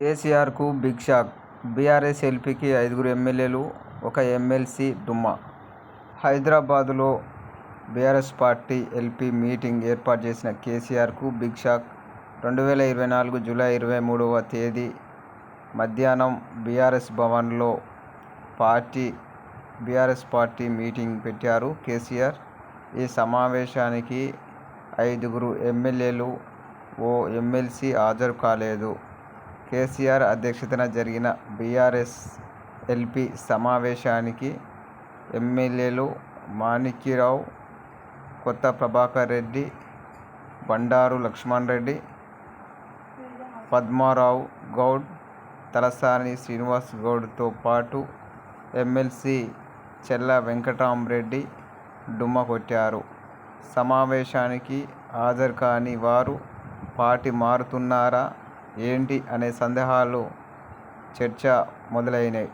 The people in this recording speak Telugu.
కేసీఆర్కు బిగ్ షాక్ బీఆర్ఎస్ ఎల్పీకి ఐదుగురు ఎమ్మెల్యేలు, ఒక ఎమ్మెల్సీ డుమ్మా హైదరాబాద్లో బీఆర్ఎస్ పార్టీ ఎల్పీ మీటింగ్ ఏర్పాటు చేసిన కేసీఆర్కు బిగ్ షాక్ రెండు వేల ఇరవై నాలుగు జూలై ఇరవై మూడవ తేదీ మధ్యాహ్నం బీఆర్ఎస్ భవన్లో పార్టీ బీఆర్ఎస్ పార్టీ మీటింగ్ పెట్టారు కేసీఆర్. ఈ సమావేశానికి ఐదుగురు ఎమ్మెల్యేలు, ఓ ఎమ్మెల్సీ హాజరు కాలేదు. కేసీఆర్ అధ్యక్షతన జరిగిన బీఆర్ఎస్ ఎల్పీ సమావేశానికి ఎమ్మెల్యేలు మాణిక్యరావు కొత్త ప్రభాకర్రెడ్డి, బండారు లక్ష్మణ్ రెడ్డి పద్మారావు గౌడ్, తలసాని శ్రీనివాస్ గౌడ్తో పాటు ఎమ్మెల్సీ చెల్ల వెంకటరామరెడ్డి డుమ్మ కొట్టారు. సమావేశానికి హాజరుకాని వారు పార్టీ మారుతున్నారా ఏంటి అనే సందేహాలు చర్చ మొదలైనాయి.